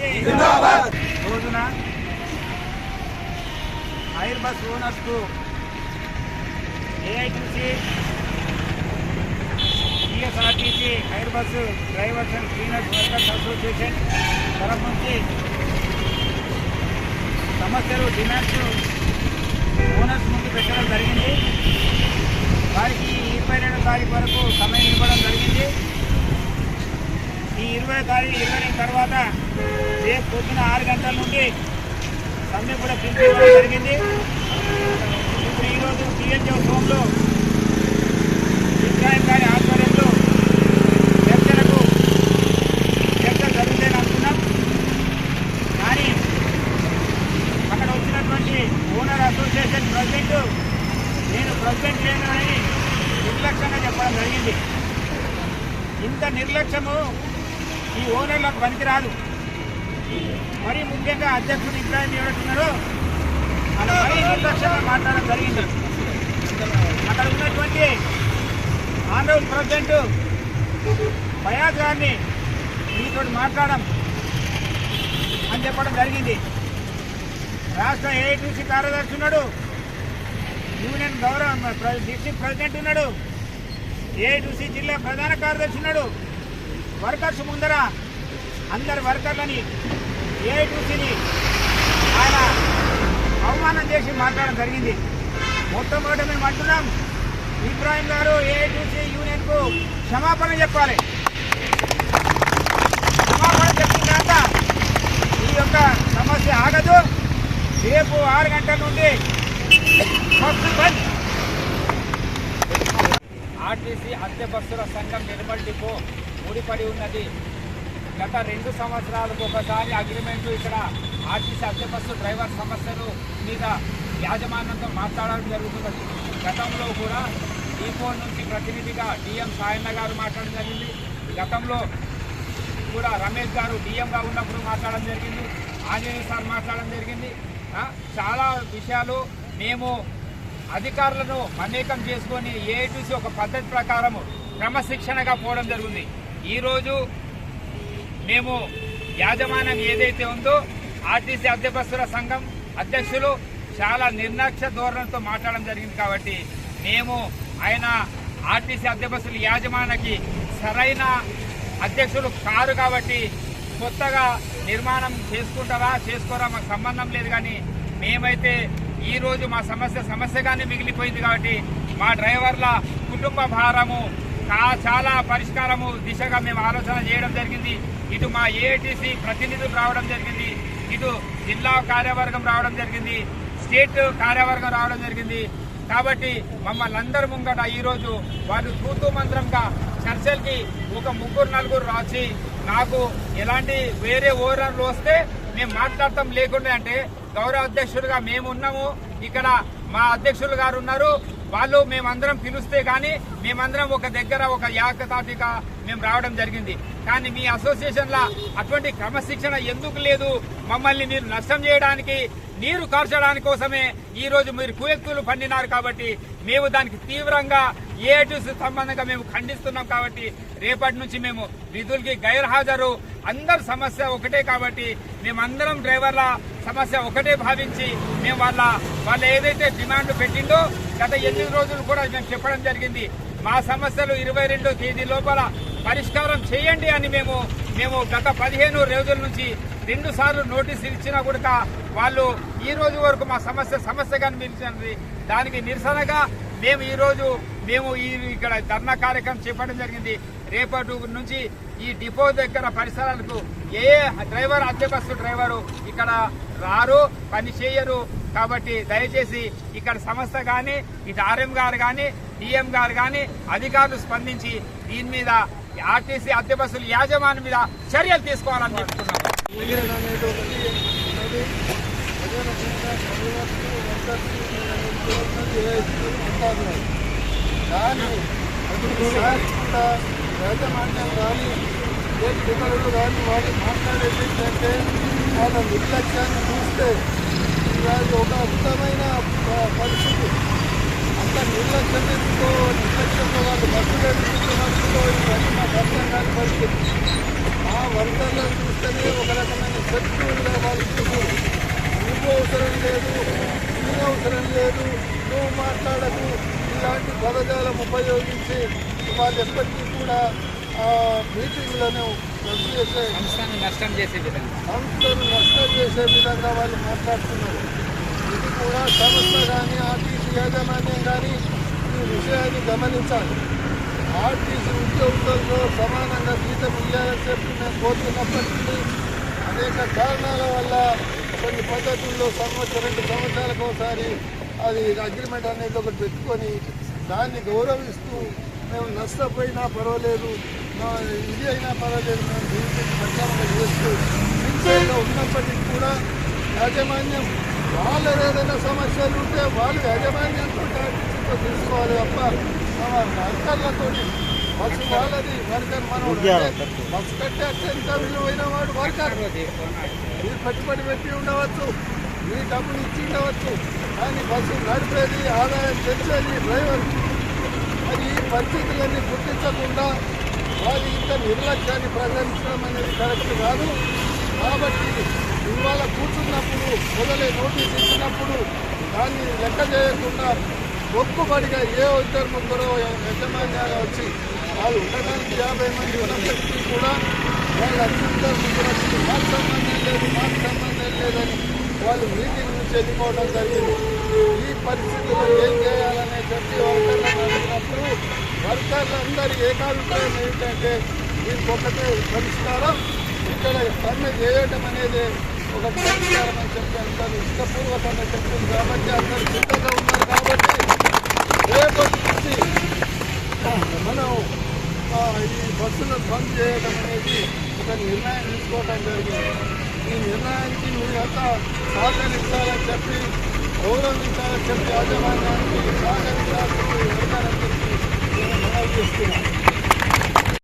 రోజున hire bus ఓనర్స్కు AITC TSRTC hire bus drivers and cleaners workers association తరఫు నుంచి సమస్యలు డిమాండ్స్ ఓనర్స్ ముందు పెట్టడం జరిగింది వారికి ఇరవై రెండు తారీఖు వరకు సమయం ఇవ్వడం జరిగింది ఈ ఇరవై తారీఖు ఇరవై తర్వాత రేపు పొద్దున ఆరు గంటల నుండి సమ్మె కూడా పిలిపించడం జరిగింది. ఇప్పుడు ఈరోజు టీఎన్జీ హోంలో ఇబ్రాహిం గారి ఆధ్వర్యంలో చర్చలకు చర్చ జరుగుతాయని అనుకున్నాం. కానీ అక్కడ వచ్చినటువంటి ఓనర్ అసోసియేషన్ ప్రెసిడెంట్ నేను ప్రెసిడెంట్ లేను అని నిర్లక్ష్యంగా చెప్పడం జరిగింది. ఇంత నిర్లక్ష్యము ఈ ఓనర్లకు పనికిరాదు. మరి ముఖ్యంగా అధ్యక్షుడు ఇబ్రాహిం ఎవరున్నారో అలా మరీ నిర్లక్ష్యంగా మాట్లాడడం జరిగింది. అక్కడ ఉన్నటువంటి ఆంధ్ర ప్రెసిడెంట్ బయాజ్ గారిని మీతో మాట్లాడడం అని చెప్పడం జరిగింది. రాష్ట్ర ఏఐటీసీ కార్యదర్శి ఉన్నాడు. యూనియన్ గౌరవ ప్ర- ప్రెసిడెంట్ ఉన్నాడు. ఏఐటీసీ జిల్లా ప్రధాన కార్యదర్శి ఉన్నాడు. వర్కర్స్ ముందర అందరి వర్కర్లని ఏఐటీసీని ఆయన అవమానం చేసి మాట్లాడడం జరిగింది. మొట్టమొదటి మేము అంటున్నాం. ఇబ్రాహిం గారు ఏఐటీసీ యూనియన్కు క్షమాపణ చెప్పాలి. క్షమాపణ చెప్పిన తర్వాత ఈ యొక్క సమస్య ఆగదు. రేపు ఆరు గంటల నుండి బంద్. ఆర్టీసీ అద్దె బస్సుల సంఘం నిర్మల్ డిపో ముడిపడి ఉన్నది. గత రెండు సంవత్సరాలకు ఒకసారి అగ్రిమెంట్ ఇక్కడ ఆర్టీసీ అద్దె డ్రైవర్ సమస్యలు మీద యాజమాన్యంతో మాట్లాడడం జరుగుతున్నది. గతంలో కూడా డిపో నుంచి ప్రతినిధిగా డిఎం సాయన్న గారు మాట్లాడడం జరిగింది. గతంలో కూడా రమేష్ గారు డిఎంగా ఉన్నప్పుడు మాట్లాడడం జరిగింది. ఆంజనేయ సార్ మాట్లాడడం జరిగింది. చాలా విషయాలు మేము అధికారులను మమేకం చేసుకొని ఏఐటీసీ ఒక పద్ధతి ప్రకారము క్రమశిక్షణగా పోవడం జరిగింది. ఈరోజు మేము యాజమాన్యం ఏదైతే ఉందో ఆర్టీసీ అధ్యపస్తుల సంఘం అధ్యక్షులు చాలా నిర్లక్ష్య ధోరణితో మాట్లాడడం జరిగింది కాబట్టి మేము ఆయన ఆర్టీసీ అధ్యపస్తుల యాజమాన్యకి సరైన అధ్యక్షులు కారు కాబట్టి కొత్తగా నిర్మాణం చేసుకుంటారా చేసుకోరా మాకు సంబంధం లేదు కానీ మేమైతే ఈరోజు మా సమస్య సమస్యగానే మిగిలిపోయింది కాబట్టి మా డ్రైవర్ల కుటుంబ భారము చాలా పరిష్కారము దిశగా మేము ఆలోచన చేయడం జరిగింది. ఇటు మా ఏఐటీసీ ప్రతినిధులు రావడం జరిగింది. ఇటు జిల్లా కార్యవర్గం రావడం జరిగింది. స్టేట్ కార్యవర్గం రావడం జరిగింది. కాబట్టి మమ్మల్ని అందరి ముంగట ఈరోజు వాళ్ళు తూతూ మంత్రంగా చర్చలకి ఒక ముగ్గురు నలుగురు రాసి నాకు ఎలాంటి వేరే ఓనర్లు వస్తే మేము మాట్లాడటం లేకుండా అంటే గౌరవ అధ్యక్షులుగా మేము ఉన్నాము ఇక్కడ మా అధ్యక్షులు గారు ఉన్నారు. వాళ్ళు మేమందరం పిలిస్తే కానీ మేమందరం ఒక దగ్గర ఒక ఏకతాటిగా మేము రావడం జరిగింది. కానీ మీ అసోసియేషన్ లా అటువంటి క్రమశిక్షణ ఎందుకు లేదు? మమ్మల్ని మీరు నష్టం చేయడానికి నీరు కార్చడానికి కోసమే ఈ రోజు మీరు కుయక్తులు పండినారు కాబట్టి మేము దానికి తీవ్రంగా ఏఐటీసీ సంబంధంగా మేము ఖండిస్తున్నాం కాబట్టి రేపటి నుంచి మేము విధులకి గైర్హాజరు. అందరి సమస్య ఒకటే కాబట్టి మేమందరం డ్రైవర్ల సమస్య ఒకటే భావించి మేము వాళ్ళ వాళ్ళు ఏదైతే డిమాండ్ పెట్టిందో గత ఎనిమిది రోజులు కూడా మేము చెప్పడం జరిగింది. మా సమస్యలు ఇరవై రెండో తేదీ లోపల పరిష్కారం చేయండి అని మేము మేము గత పదిహేను రోజుల నుంచి రెండు సార్లు నోటీసులు ఇచ్చినా కూడా వాళ్ళు ఈ రోజు వరకు మా సమస్య సమస్యగా నిలిచినది దానికి నిరసనగా మేము ఈరోజు మేము ఈ ఇక్కడ ధర్నా కార్యక్రమం చేపట్టడం జరిగింది. రేపటి నుంచి ఈ డిపో దగ్గర పరిసరాలకు ఏ డ్రైవర్ అద్దె బస్సు డ్రైవరు ఇక్కడ రారు పని చేయరు. కాబట్టి దయచేసి ఇక్కడ సంస్థ కానీ ఇటు ఆర్ఎం గారు కానీ డిఎం గారు కానీ అధికారులు స్పందించి దీని మీద ఆర్టీసీ అద్దె బస్సుల యాజమాన్యం మీద చర్యలు తీసుకోవాలని చెప్తున్నాము కానీ యాజమాన్యం కానీ ఏ ఇతరులు కానీ వాళ్ళు మాట్లాడేది ఏంటంటే వాళ్ళ నిర్లక్ష్యాన్ని చూస్తే ఇవాళ ఒక అద్భుతమైన పరిస్థితి అంత నిర్లక్ష్యం ఎందుకో నిర్లక్ష్యంలో వాళ్ళు బస్సులు ఎదుర్కొన్నట్టుకో ఇవన్నీ మాకు అర్థం కాని పరిస్థితి మా ఆ వర్కర్లను చూస్తేనే ఒక రకమైన శత్రువులుగా వాళ్ళు చూసారు నువ్వు అవసరం లేదు నేను అవసరం లేదు నువ్వు మాట్లాడకు. ఇలాంటి పదజాలం ఉపయోగించి వాళ్ళు ఎప్పటికీ కూడా ఆ మీటింగ్లను రద్దు చేసే సంస్థను నష్టం చేసే విధంగా. సంస్థను నష్టం చేసే విధంగా వాళ్ళు మాట్లాడుతున్నారు. ఇది కూడా సంస్థ కానీ ఆర్టీసీ యాజమాన్యం కానీ ఈ విషయాన్ని గమనించాలి. ఆర్టీసీ ఉద్యోగులతో సమానంగా జీతం ఇవ్వాలని చెప్పి మేము కోరుతున్నప్పటికీ అనేక కారణాల వల్ల కొన్ని పద్ధతుల్లో సంవత్సరం రెండు సంవత్సరాలకు ఒకసారి అది అగ్రిమెంట్ అనేది ఒకటి పెట్టుకొని దాన్ని గౌరవిస్తూ మేము నష్టపోయినా పర్వాలేదు. ఇది అయినా పర్వాలేదు. మేము దీనికి ప్రచారం చేస్తూ సిన్సియర్గా ఉన్నప్పటికీ కూడా యాజమాన్యం వాళ్ళ ఏదైనా సమస్యలు ఉంటే వాళ్ళు యాజమాన్యంతో తీసుకోవాలి తప్ప మన వర్కర్లతో బస్సు వాళ్ళది వర్కర్ మనం బస్సు కట్టే అత్యంత విలువైన వాడు వర్కర్. మీరు పెట్టుబడి పెట్టి ఉండవచ్చు మీ డబ్బులు ఇచ్చి ఉండవచ్చు. కానీ బస్సు నడిపేది ఆదాయం తెచ్చేది డ్రైవర్. మరి ఈ పరిస్థితులన్నీ గుర్తించకుండా వాళ్ళు ఇంత నిర్లక్ష్యాన్ని ప్రదర్శించడం అనేది కరెక్ట్ కాదు. కాబట్టి ఇవాళ కూర్చున్నప్పుడు మొదలై నోటీస్ ఇచ్చినప్పుడు దాన్ని లెక్క చేయకుండా ఒప్పుబడిగా ఏ ఇద్దరు ముగ్గురు యజమాన్యాలు వచ్చి వాళ్ళు ఉండడానికి యాభై మంది ఉన్నప్పటికీ కూడా వాళ్ళు ఇద్దరు ముగ్గురు వచ్చి మాకు సంబంధం లేదు మాకు సంబంధం లేదని వాళ్ళు మీటింగ్ నుంచి వెళ్ళిపోవడం జరిగింది. ఈ పరిస్థితుల్లో ఏం చేయాలనే చెప్పి వర్కర్లను అడిగినప్పుడు వర్కర్లందరి ఏకాభిప్రాయం ఏంటంటే దీనికి ఒకటే పరిష్కారం ఇక్కడ సమ్మె చేయటం అనేది ఒక పరిష్కారం అని చెప్పి అందరూ ఇష్టపూర్వకంగా చెప్తుంది కాబట్టి అందరూ సిద్ధంగా ఉన్నారు కాబట్టి రేపటి నుంచి మనం ఈ బస్సులను బంద్ చేయడం అనేది ఒక నిర్ణయం తీసుకోవడం జరిగింది. ఈ నిర్ణయానికి మీరంతా సహకరిస్తారని చెప్పి రూరల్ వికాస్ యాజమాన్యానికి సహకరించాలని నేను మనవి చేస్తున్నాను